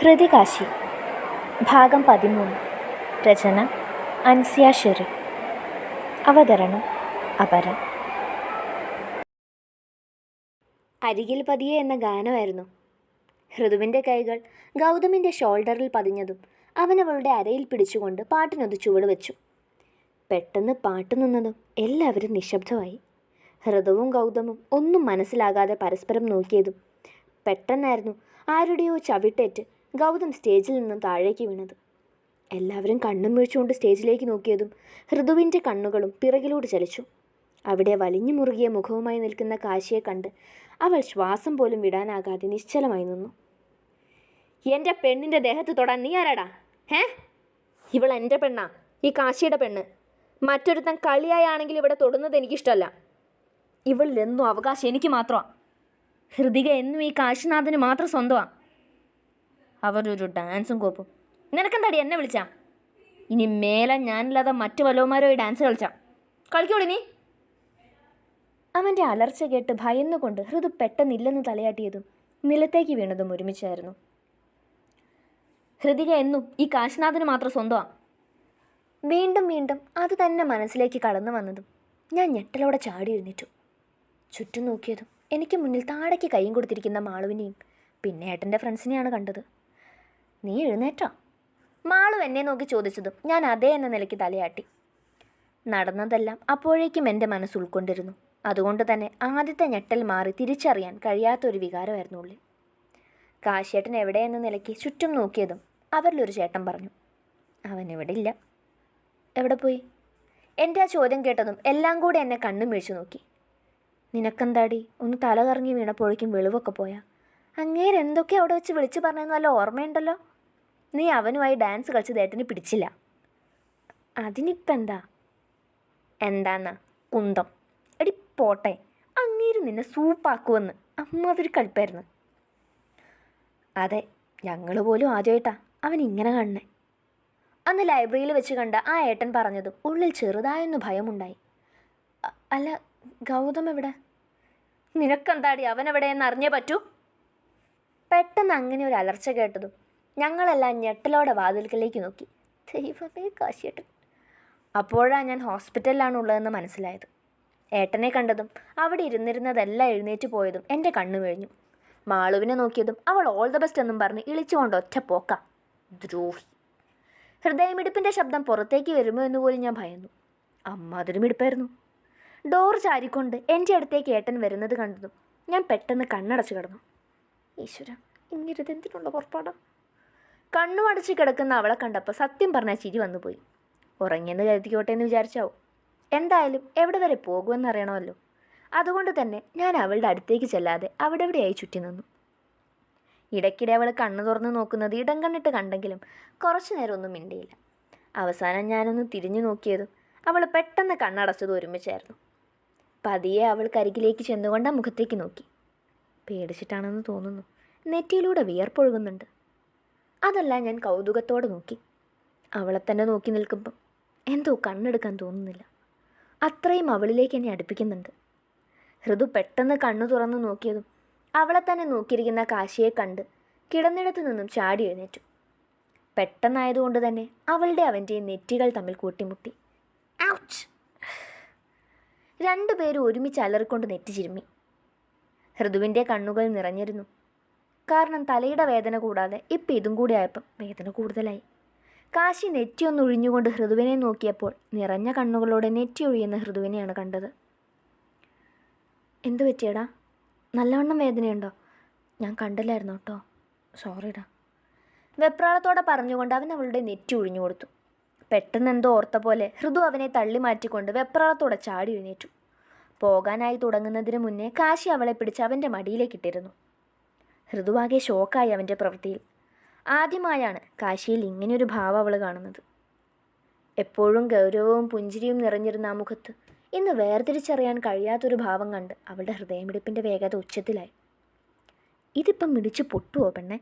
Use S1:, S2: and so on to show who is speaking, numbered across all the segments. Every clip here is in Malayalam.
S1: ഹൃതികാശി. ഭാഗം പതിമൂന്ന്. രചന അൻസിയ ഷെറി. അവതരണം അപര. അരികിൽ പതിയെ എന്ന ഗാനമായിരുന്നു. ഹൃദുവിന്റെ കൈകൾ ഗൗതമിന്റെ ഷോൾഡറിൽ പതിഞ്ഞതും അവൻ അവളുടെ അരയിൽ പിടിച്ചുകൊണ്ട് പാട്ടിനൊന്ന് ചുവട് വെച്ചു. പെട്ടെന്ന് പാട്ട് നിന്നതും എല്ലാവരും നിശബ്ദമായി. ഹൃദവും ഗൗതമും ഒന്നും മനസ്സിലാകാതെ പരസ്പരം നോക്കിയതും പെട്ടെന്നായിരുന്നു ആരുടെയോ ചവിട്ടേറ്റ് ഗൗതം സ്റ്റേജിൽ നിന്നും താഴേക്ക് വീണത്. എല്ലാവരും കണ്ണും വീഴ്ചുകൊണ്ട് സ്റ്റേജിലേക്ക് നോക്കിയതും ഹൃദുവിന്റെ കണ്ണുകളും പിറകിലൂടെ ചലിച്ചു. അവിടെ വലിഞ്ഞു മുറുകിയ മുഖവുമായി നിൽക്കുന്ന കാശിയെ കണ്ട് അവൾ ശ്വാസം പോലും വിടാനാകാതെ നിശ്ചലമായി നിന്നു. എന്റെ പെണ്ണിന്റെ ദേഹത്ത് തൊടാൻ നീ ആരാടാ? ഹേ? ഇവൾ എന്റെ പെണ്ണാ ഈ കാശിയുടെ പെണ്ണ്. മറ്റൊരുത്തൻ കളിയായാണെങ്കിൽ ഇവിടെ തൊടുന്നത് എനിക്കിഷ്ടമല്ല. ഇവളിലെന്നും അവകാശം എനിക്ക് മാത്രമാണ് ഹൃതിക എന്നും ഈ കാശിനാഥന് മാത്രം സ്വന്തമാണ് അവരൊരു ഡാൻസും കോപ്പും. നിനക്കെന്താടി എന്നെ വിളിച്ചാ? ഇനി മേലെ ഞാനില്ലാതെ മറ്റു വല്ലവന്മാരോ ഈ ഡാൻസ് കളിച്ചാ? കളിക്കോളി നീ? അവന്റെ അലർച്ച കേട്ട് ഭയന്നുകൊണ്ട് ഹൃദു പെട്ടെന്നില്ലെന്ന് തലയാട്ടിയതും നിലത്തേക്ക് വീണതും ഒരുമിച്ചായിരുന്നു. ഹൃതിക എന്നും ഈ കാശ്നാഥിന് മാത്രം സ്വന്തമാണ് വീണ്ടും വീണ്ടും അത് തന്നെ മനസ്സിലേക്ക് കടന്നു വന്നതും ഞാൻ ഞെട്ടലോടെ ചാടി എഴുന്നേറ്റു. ചുറ്റും നോക്കിയതും എനിക്ക് മുന്നിൽ താടയ്ക്ക് കൈയും കൊടുത്തിരിക്കുന്ന മാളുവിനെയും പിന്നെ ഏട്ടന്റെ ഫ്രണ്ട്സിനെയാണ് കണ്ടത്. നീ എഴുന്നേറ്റോ? മാളു എന്നെ നോക്കി ചോദിച്ചതും ഞാൻ അതേ എന്ന നിലയ്ക്ക് തലയാട്ടി. നടന്നതെല്ലാം അപ്പോഴേക്കും എന്റെ മനസ്സ് ഉൾക്കൊണ്ടിരുന്നു. അതുകൊണ്ട് തന്നെ ആദ്യത്തെ ഞെട്ടൽ മാറി തിരിച്ചറിയാൻ കഴിയാത്തൊരു വികാരമായിരുന്നു ഉള്ളിൽ. കാശേട്ടൻ എവിടെയെന്ന നിലയ്ക്ക് ചുറ്റും നോക്കിയതും അവരിലൊരു ചേട്ടൻ പറഞ്ഞു. അവൻ ഇവിടെ ഇല്ല. എവിടെ പോയി? എന്റെ ആ ചോദ്യം കേട്ടതും എല്ലാം കൂടെ എന്നെ കണ്ണും വീഴ്ച നോക്കി. നിനക്കെന്താടി? ഒന്ന് തല കറങ്ങി വീണപ്പോഴേക്കും വെളിവൊക്കെ പോയാ? അങ്ങേരെന്തൊക്കെ അവിടെ വെച്ച് വിളിച്ചു പറഞ്ഞെന്ന് വല്ല ഓർമ്മയുണ്ടല്ലോ? നീ അവനുമായി ഡാൻസ് കളിച്ചത് ഏട്ടന് പിടിച്ചില്ല. അതിനിപ്പം എന്താ എന്താന്ന്? കുന്തം. എടി പോട്ടെ. അങ്ങേര് നിന്നെ സൂപ്പാക്കുമെന്ന് അമ്മാതിരി കളിപ്പായിരുന്നു. അതെ ഞങ്ങൾ പോലും ആദ്യമായിട്ടാ അവൻ ഇങ്ങനെ കാണണേ അന്ന് ലൈബ്രറിയിൽ വെച്ച് കണ്ട ആ ഏട്ടൻ പറഞ്ഞതും ഉള്ളിൽ ചെറുതായൊന്ന് ഭയമുണ്ടായി. അല്ല ഗൗതം എവിടെ? നിനക്കെന്താടി അവൻ എവിടെയെന്ന് അറിഞ്ഞേ പറ്റൂ? പെട്ടെന്ന് അങ്ങനെ ഒരു അലർച്ച കേട്ടതും ഞങ്ങളെല്ലാം ഞെട്ടലോടെ വാതിൽക്കലേക്ക് നോക്കി. ദൈവമേ കാശിയേട്ടൻ. അപ്പോഴാണ് ഞാൻ ഹോസ്പിറ്റലിലാണ് ഉള്ളതെന്ന് മനസ്സിലായത്. ഏട്ടനെ കണ്ടതും അവിടെ ഇരുന്നിരുന്നതെല്ലാം എഴുന്നേറ്റ് പോയതും എന്റെ കണ്ണു കഴിഞ്ഞു. മാളുവിനെ നോക്കിയതും അവൾ ഓൾ ദ ബെസ്റ്റ് എന്നും പറഞ്ഞ് ഇളിച്ചുകൊണ്ട് ഒറ്റ പോക്ക. ദ്രോഹി. ഹൃദയമിടിപ്പിന്റെ ശബ്ദം പുറത്തേക്ക് വരുമോ എന്ന് പോലും ഞാൻ ഭയന്നു. അമ്മ അതൊരു മിടിപ്പായിരുന്നു. ഡോർ ചാരിക്കൊണ്ട് എന്റെ അടുത്തേക്ക് ഏട്ടൻ വരുന്നത് കണ്ടതും ഞാൻ പെട്ടെന്ന് കണ്ണടച്ചു കിടന്നു. ഈശ്വര ഇങ്ങിരുതെന്തിനുള്ള എന്തിനുള്ള കണ്ണു അടച്ച് കിടക്കുന്ന അവളെ കണ്ടപ്പോൾ സത്യം പറഞ്ഞാൽ ചിരി വന്നുപോയി ഉറങ്ങിയെന്ന് കരുതിക്കോട്ടെ എന്ന് വിചാരിച്ചാവും? എന്തായാലും എവിടെ വരെ പോകുമെന്ന് അറിയണമല്ലോ. അതുകൊണ്ട് തന്നെ ഞാൻ അവളുടെ അടുത്തേക്ക് ചെല്ലാതെ അവിടെ എവിടെയായി ചുറ്റി നിന്നു. ഇടയ്ക്കിടെ അവൾ കണ്ണു തുറന്ന് നോക്കുന്നത് ഇടം കണ്ടിട്ട് കണ്ടെങ്കിലും കുറച്ചു നേരം ഒന്നും മിണ്ടിയില്ല. അവസാനം ഞാനൊന്ന് തിരിഞ്ഞു നോക്കിയതും അവൾ പെട്ടെന്ന് കണ്ണടച്ചത് ഒരുമിച്ചായിരുന്നു. പതിയെ അവൾ കരികിലേക്ക് ചെന്നുകൊണ്ട് മുഖത്തേക്ക് നോക്കി. പേടിച്ചിട്ടാണെന്ന് തോന്നുന്നു. നെറ്റിയിലൂടെ വിയർപ്പൊഴുകുന്നുണ്ട്. അതല്ല ഞാൻ കൗതുകത്തോടെ നോക്കി. അവളെ തന്നെ നോക്കി നിൽക്കുമ്പം എന്തോ കണ്ണെടുക്കാൻ തോന്നുന്നില്ല. അത്രയും അവളിലേക്ക് എന്നെ അടുപ്പിക്കുന്നുണ്ട്. ഹൃദു പെട്ടെന്ന് കണ്ണു തുറന്നു നോക്കിയതും അവളെ തന്നെ നോക്കിയിരിക്കുന്ന കാശിയെ കണ്ട് കിടന്നിടത്തു നിന്നും ചാടി എഴുന്നേറ്റു. പെട്ടെന്നായതുകൊണ്ട് തന്നെ അവളുടെ അവന്റെയും നെറ്റികൾ തമ്മിൽ കൂട്ടിമുട്ടി. രണ്ടുപേരും ഒരുമിച്ച് അലറിക്കൊണ്ട് നെറ്റി ചിരുമ്മി ഹൃദുവിന്റെ കണ്ണുകൾ നിറഞ്ഞിരുന്നു. കാരണം തലയുടെ വേദന കൂടാതെ ഇപ്പം ഇതും കൂടി ആയപ്പം വേദന കൂടുതലായി. കാശി നെറ്റിയൊന്ന് ഒഴിഞ്ഞുകൊണ്ട് ഹൃദുവിനെ നോക്കിയപ്പോൾ നിറഞ്ഞ കണ്ണുകളോടെ നെറ്റി ഒഴിയുന്ന ഹൃദുവിനെയാണ് കണ്ടത്. എന്തു പറ്റിയടാ? നല്ലവണ്ണം വേദനയുണ്ടോ? ഞാൻ കണ്ടില്ലായിരുന്നു കേട്ടോ. സോറിടാ. വെപ്രാളത്തോടെ പറഞ്ഞുകൊണ്ട് അവൻ അവളുടെ നെറ്റി ഒഴിഞ്ഞു കൊടുത്തു. പെട്ടെന്ന് എന്തോ ഓർത്ത പോലെ ഹൃദു അവനെ തള്ളി മാറ്റിക്കൊണ്ട് വെപ്രാളത്തോടെ ചാടി എഴുന്നേറ്റു. പോകാനായി തുടങ്ങുന്നതിന് മുന്നേ കാശി അവളെ പിടിച്ച് അവന്റെ മടിയിലേക്കിട്ടിരുന്നു ഹൃദുവാകെ ഷോക്കായി അവന്റെ പ്രവൃത്തിയിൽ. ആദ്യമായാണ് കാശിയിൽ ഇങ്ങനെയൊരു ഭാവം അവൾ കാണുന്നത്. എപ്പോഴും ഗൗരവവും പുഞ്ചിരിയും നിറഞ്ഞിരുന്ന ആ മുഖത്ത് ഇന്ന് വേർതിരിച്ചറിയാൻ കഴിയാത്തൊരു ഭാവം കണ്ട് അവളുടെ ഹൃദയമിടിപ്പിന്റെ വേഗത ഉച്ചത്തിലായി. ഇതിപ്പം മിടിച്ച് പൊട്ടുവോ പെണ്ണെ?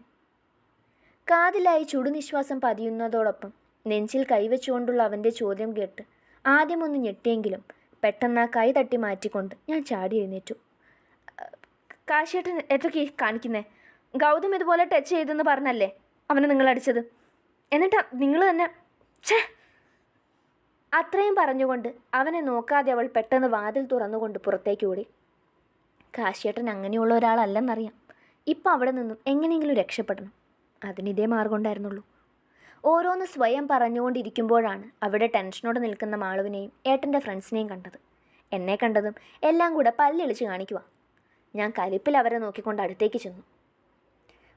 S1: കാതിലായി ചുടുനിശ്വാസം പതിയുന്നതോടൊപ്പം നെഞ്ചിൽ കൈവച്ചുകൊണ്ടുള്ള അവന്റെ ചോദ്യം കേട്ട് ആദ്യമൊന്ന് ഞെട്ടിയെങ്കിലും പെട്ടെന്ന് ആ കൈ തട്ടി മാറ്റിക്കൊണ്ട് ഞാൻ ചാടി എഴുന്നേറ്റു. കാശിയേട്ടൻ എന്തൊക്കെ കാണിക്കുന്നേ? ഗൗതം ഇതുപോലെ ടച്ച് ചെയ്തെന്ന് പറഞ്ഞല്ലേ? അവനെ നിങ്ങൾ അടിച്ചത്. എന്നിട്ടാ നിങ്ങൾ തന്നെ ഛേ! അത്രയും പറഞ്ഞുകൊണ്ട് അവനെ നോക്കാതെ അവൾ പെട്ടെന്ന് വാതിൽ തുറന്നുകൊണ്ട് പുറത്തേക്ക് ഓടി. കാശിയേട്ടൻ അങ്ങനെയുള്ള ഒരാളല്ലെന്നറിയാം. ഇപ്പം അവിടെ നിന്നും എങ്ങനെയെങ്കിലും രക്ഷപ്പെടണം. അതിനിതേ മാർഗം ഉണ്ടായിരുന്നുള്ളൂ ഓരോന്ന് സ്വയം പറഞ്ഞുകൊണ്ടിരിക്കുമ്പോഴാണ് അവിടെ ടെൻഷനോടെ നിൽക്കുന്ന മാളുവിനെയും ഏട്ടന്റെ ഫ്രണ്ട്സിനെയും കണ്ടത്. എന്നെ കണ്ടതും എല്ലാം കൂടെ പല്ലിളിച്ച് കാണിക്കുക ഞാൻ കലിപ്പിൽ അവരെ നോക്കിക്കൊണ്ട് അടുത്തേക്ക് ചെന്നു.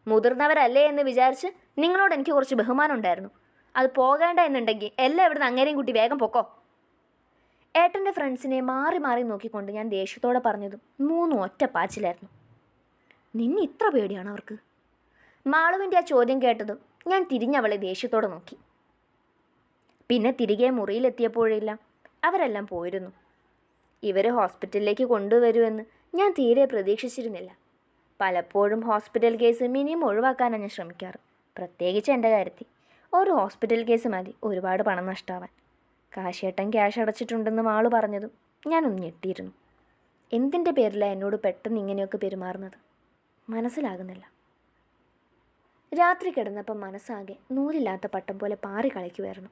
S1: മുതിർന്നവരല്ലേ എന്ന് വിചാരിച്ച് നിങ്ങളോട് എനിക്ക് കുറച്ച് ബഹുമാനം ഉണ്ടായിരുന്നു. അത് പോകേണ്ട എന്നുണ്ടെങ്കിൽ എല്ലാം ഇവിടുന്ന് അങ്ങനെയും കൂട്ടി വേഗം പൊക്കോ. ഏട്ടന്റെ ഫ്രണ്ട്സിനെ മാറി മാറി നോക്കിക്കൊണ്ട് ഞാൻ ദേഷ്യത്തോടെ പറഞ്ഞതും മൂന്നും ഒറ്റ പാച്ചിലായിരുന്നു. നിന്നെ ഇത്ര പേടിയാണ് അവർക്ക്? മാളുവിന്റെ ആ ചോദ്യം കേട്ടതും ഞാൻ തിരിഞ്ഞവളെ ദേഷ്യത്തോടെ നോക്കി. പിന്നെ തിരികെ മുറിയിലെത്തിയപ്പോഴെല്ലാം അവരെല്ലാം പോയിരുന്നു. ഇവർ ഹോസ്പിറ്റലിലേക്ക് കൊണ്ടുവരുമെന്ന് ഞാൻ തീരെ പ്രതീക്ഷിച്ചിരുന്നില്ല. പലപ്പോഴും ഹോസ്പിറ്റൽ കേസ് മിനിമം ഒഴിവാക്കാനാണ് ഞാൻ ശ്രമിക്കാറ്. പ്രത്യേകിച്ച് എന്റെ കാര്യത്തിൽ. ഒരു ഹോസ്പിറ്റൽ കേസ് മതി ഒരുപാട് പണം നഷ്ടമാവാൻ കാശേട്ടൻ ക്യാഷ് അടച്ചിട്ടുണ്ടെന്ന് ആൾ പറഞ്ഞതും ഞാനൊന്ന് ഞെട്ടിയിരുന്നു. എന്തിന്റെ പേരിലാണ് എന്നോട് പെട്ടെന്ന് ഇങ്ങനെയൊക്കെ പെരുമാറുന്നത്? മനസ്സിലാകുന്നില്ല. രാത്രി കിടന്നപ്പം മനസ്സാകെ നൂലില്ലാത്ത പട്ടം പോലെ പാറി കളിക്കുമായിരുന്നു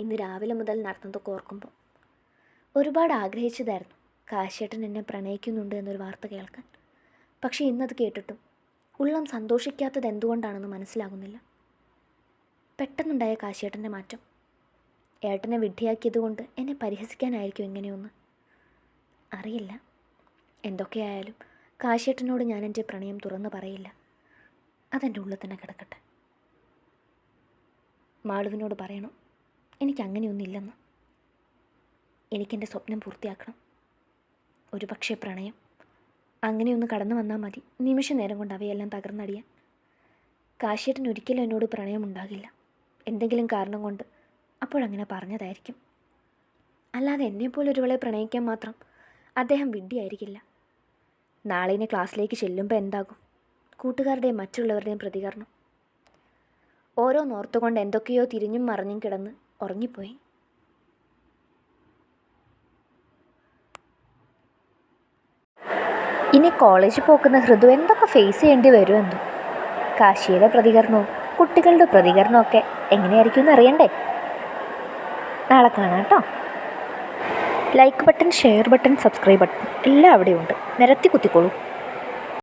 S1: ഇന്ന് രാവിലെ മുതൽ നടന്നതൊക്കെ ഓർക്കുമ്പോൾ ഒരുപാട് ആഗ്രഹിച്ചതായിരുന്നു. കാശേട്ടൻ എന്നെ പ്രണയിക്കുന്നുണ്ട് എന്നൊരു വാർത്ത കേൾക്കാൻ. പക്ഷേ ഇന്നത് കേട്ടിട്ടും ഉള്ളം സന്തോഷിക്കാത്തത് എന്തുകൊണ്ടാണെന്ന് മനസ്സിലാകുന്നില്ല. പെട്ടെന്നുണ്ടായ കാശേട്ടന്റെ മാറ്റം. ഏട്ടനെ വിഡ്ഢിയാക്കിയതുകൊണ്ട് എന്നെ പരിഹസിക്കാനായിരിക്കും എങ്ങനെയൊന്ന് അറിയില്ല. എന്തൊക്കെയായാലും കാശേട്ടനോട് ഞാൻ എന്റെ പ്രണയം തുറന്നു പറയില്ല. അതെന്റെ ഉള്ളിൽ തന്നെ കിടക്കട്ടെ. മാളുവിനോട് പറയണം. എനിക്ക് അങ്ങനെയൊന്നില്ലെന്ന് എനിക്കെന്റെ സ്വപ്നം പൂർത്തിയാക്കണം. ഒരു പക്ഷേ പ്രണയം. അങ്ങനെയൊന്ന് കടന്നു വന്നാൽ മതി. നിമിഷ നേരം കൊണ്ട് അവയെല്ലാം തകർന്നടിയാൻ. കാശിയേട്ടൻ ഒരിക്കലും എന്നോട് പ്രണയം ഉണ്ടാകില്ല. എന്തെങ്കിലും കാരണം കൊണ്ട് അപ്പോഴങ്ങനെ പറഞ്ഞതായിരിക്കും. അല്ലാതെ എന്നെപ്പോലെ ഒരുവളെ പ്രണയിക്കാൻ മാത്രം അദ്ദേഹം വിഡ്ഢിയായിരിക്കില്ല. നാളെ ഇനി ക്ലാസ്സിലേക്ക് ചെല്ലുമ്പോൾ എന്താകും? കൂട്ടുകാരുടെയും മറ്റുള്ളവരുടെയും പ്രതികരണം. ഓരോന്നോർത്തുകൊണ്ട് എന്തൊക്കെയോ തിരിഞ്ഞും മറിഞ്ഞും കിടന്ന് ഉറങ്ങിപ്പോയി. ഇനി കോളേജിൽ പോക്കുന്ന ഹൃദു എന്തൊക്കെ ഫേസ് ചെയ്യേണ്ടി വരുമെന്നു കാശിയുടെ പ്രതികരണവും കുട്ടികളുടെ പ്രതികരണമൊക്കെ എങ്ങനെയായിരിക്കും എന്ന് അറിയണ്ടേ? നാളെ കാണാം കേട്ടോ. Like button share button subscribe button എല്ലാം അവിടെയുണ്ട്. നിരത്തി കുത്തിക്കോളൂ.